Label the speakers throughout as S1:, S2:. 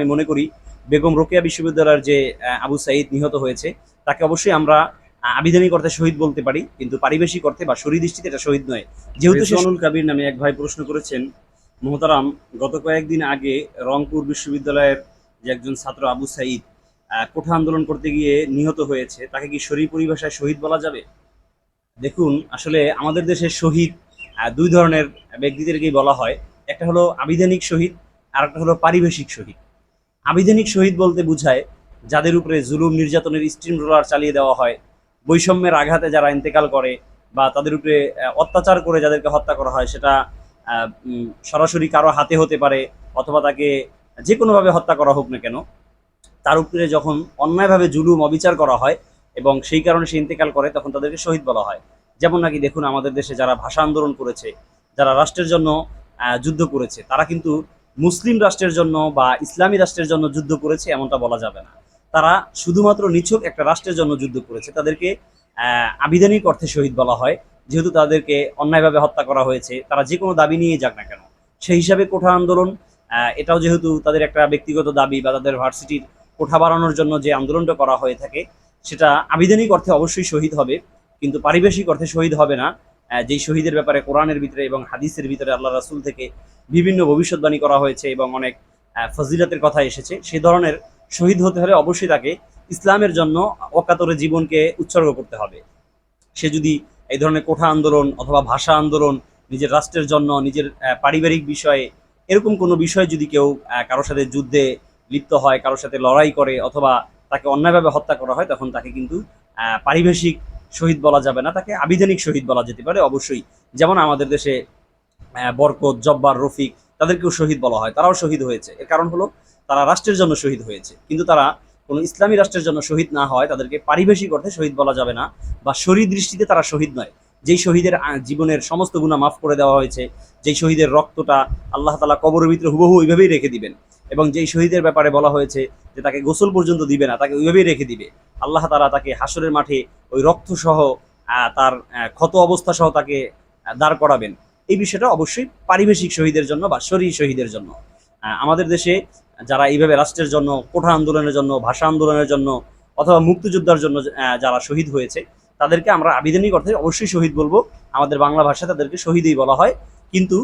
S1: আমি মনে করি বেগম রোকেয়া বিশ্ববিদ্যালয়ের যে আবু সাইদ নিহত হয়েছে, তাকে অবশ্যই আমরা আবিধানিক অর্থে শহীদ বলতে পারি, কিন্তু পারিবেশিক অর্থে বা দৃষ্টিতে এটা শহীদ নয়। যেহেতু রেজওয়ানুল কাবির নামে এক ভাই প্রশ্ন করেছেন, মোহতারাম, গত কয়েকদিন আগে রংপুর বিশ্ববিদ্যালয়ের যে একজন ছাত্র আবু সাইদ কোঠা আন্দোলন করতে গিয়ে নিহত হয়েছে, তাকে কি শরীর পরিভাষায় শহীদ বলা যাবে? দেখুন, আসলে আমাদের দেশের শহীদ দুই ধরনের ব্যক্তিদেরকেই বলা হয়। একটা হলো আবিধানিক শহীদ আর একটা হলো পারিবেশিক শহীদ। আবিধানিক শহীদ বলতে বোঝায়, যাদের উপরে জুলুম, নির্যাতনের স্টিম রোলার চালিয়ে দেওয়া হয়, বৈষম্যের আঘাতে যারা ইন্তেকাল করে বা তাদের উপরে অত্যাচার করে যাদেরকে হত্যা করা হয়, সেটা সরাসরি কারও হাতে হতে পারে অথবা তাকে যে কোনোভাবে হত্যা করা হোক না কেন, তার উপরে যখন অন্যায়ভাবে জুলুম, অবিচার করা হয় এবং সেই কারণে সে ইন্তেকাল করে, তখন তাদেরকে শহীদ বলা হয়। যেমন নাকি দেখুন আমাদের দেশে যারা ভাষা আন্দোলন করেছে, যারা রাষ্ট্রের জন্য যুদ্ধ করেছে, তারা কিন্তু মুসলিম রাষ্ট্রের জন্য বা ইসলামী রাষ্ট্রের জন্য যুদ্ধ করেছে এমনটা বলা যাবে না। তারা শুধুমাত্র নিছক একটা রাষ্ট্রের জন্য যুদ্ধ করেছে। তাদেরকে আবিধানিক অর্থে শহীদ বলা হয়। যেহেতু তাদেরকে অন্যায়ভাবে হত্যা করা হয়েছে, তারা যে কোনো দাবি নিয়ে যাক না কেন। সেই হিসাবে কোঠা আন্দোলন এটাও যেহেতু তাদের একটা ব্যক্তিগত দাবি বা তাদের ভার্সিটির কোঠা বাড়ানোর জন্য যে আন্দোলনটা করা হয়ে থাকে, সেটা আবিধানিক অর্থে অবশ্যই শহীদ হবে। কিন্তু পারিবেশিক অর্থে শহীদ হবে না। যেই শহীদের ব্যাপারে কোরআনের ভিতরে এবং হাদিসের ভিতরে আল্লাহ রাসুল থেকে বিভিন্ন ভবিষ্যৎবাণী করা হয়েছে এবং অনেক ফজিলতের কথা এসেছে, সে ধরনের শহীদ হতে হলে অবশ্যই তাকে ইসলামের জন্য অকাতরে জীবনকে উৎসর্গ করতে হবে। সে যদি এই ধরনের কোঠা আন্দোলন অথবা ভাষা আন্দোলন, নিজের রাষ্ট্রের জন্য, নিজের পারিবারিক বিষয়ে এরকম কোনো বিষয়ে যদি কেউ কারোর সাথে যুদ্ধে লিপ্ত হয়, কারোর সাথে লড়াই করে অথবা তাকে অন্যায়ভাবে হত্যা করা হয়, তখন তাকে কিন্তু পারিবেশিক শহীদ বলা যাবে না, তাকে আবিধানিক শহীদ বলা যেতে পারে। অবশ্যই যেমন আমাদের দেশে বরকত, জব্বার, রফিক, তাদেরকেও শহীদ বলা হয়, তারাও শহীদ হয়েছে। এর কারণ হলো, তারা রাষ্ট্রের জন্য শহীদ হয়েছে। কিন্তু তারা কোনো ইসলামী রাষ্ট্রের জন্য শহীদ না হয়, তাদেরকে পারিবেশিক অর্থে শহীদ বলা যাবে না বা শরীর দৃষ্টিতে তারা শহীদ নয়। যেই শহীদের জীবনের সমস্ত গুণা মাফ করে দেওয়া হয়েছে, যেই শহীদের রক্তটা আল্লাহ তালা কবরের ভিতরে হুবহু ওইভাবেই রেখে দিবেন এবং যেই শহীদের ব্যাপারে বলা হয়েছে যে তাকে গোসল পর্যন্ত দিবে না, তাকে ওইভাবেই রেখে দিবে। আল্লাহ তালা তাকে হাসরের মাঠে ওই রক্ত সহ তার ক্ষত অবস্থা সহ তাকে দাঁড় করাবেন। এই বিষয়টা অবশ্যই পারিবেশিক শহীদের জন্য বা শরীর শহীদের জন্য। আমাদের দেশে যারা এইভাবে রাষ্ট্রের জন্য, কোঠা আন্দোলনের জন্য, ভাষা আন্দোলনের জন্য অথবা মুক্তিযোদ্ধার জন্য যারা শহীদ হয়েছে, তাদেরকে আমরা আবিধানিক অর্থে অবশ্যই শহীদ বলব। আমাদের বাংলা ভাষায় তাদেরকে শহীদই বলা হয়। কিন্তু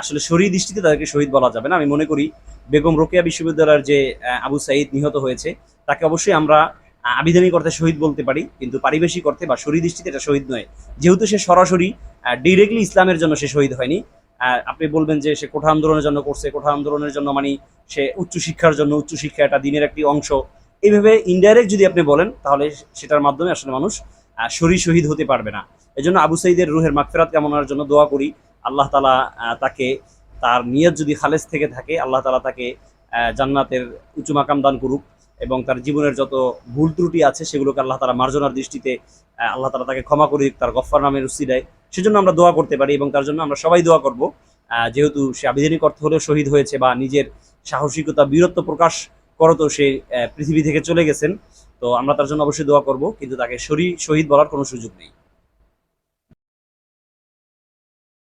S1: আসলে শরীর দৃষ্টিতে তাদেরকে শহীদ বলা যাবে না। আমি মনে করি বেগম রোকেয়া বিশ্ববিদ্যালয়ের যে আবু সাইদ নিহত হয়েছে, তাকে অবশ্যই আমরা আবিধানিক অর্থে শহীদ বলতে পারি, কিন্তু পারিবেশিক অর্থে বা শরীর দৃষ্টিতে এটা শহীদ নয়। যেহেতু সে সরাসরি ডিরেক্টলি ইসলামের জন্য সে শহীদ হয়নি আপনি বলবেন যে সে কোঠা আন্দোলনের জন্য করছে, কোঠা আন্দোলনের জন্য মানে সে উচ্চশিক্ষার জন্য, উচ্চশিক্ষা এটা দিনের একটি অংশ। এইভাবে ইনডাইরেক্ট যদি আপনি বলেন, তাহলে সেটার মাধ্যমে আসলে মানুষ শরীর শহীদ হতে পারবে না। এই জন্য আবু সাইদের রুহের মাগফিরাত কামনার জন্য দোয়া করি, আল্লাহ তালা তাকে তার নিয়ত যদি খালেজ থেকে থাকে, আল্লাহ তালা তাকে জান্নাতের উঁচু মাকাম দান করুক। এবং তার জীবনের যত ভুল ত্রুটি আছে সেগুলোকে আল্লাহ তারা মার্জনার দৃষ্টিতে আল্লাহ তারা তাকে ক্ষমা করে তার গফফার নামের দেয় সেজন্য আমরা দোয়া করতে পারি এবং তার জন্য আমরা সবাই দোয়া করব। যেহেতু সে আবিধানিক অর্থ হলেও শহীদ হয়েছে বা নিজের সাহসিকতা, বীরত্ব প্রকাশ করতো, সে পৃথিবী থেকে চলে গেছেন। তো আমরা তার জন্য অবশ্যই দোয়া করব, কিন্তু তাকে শরীর শহীদ বলার কোনো সুযোগ নেই।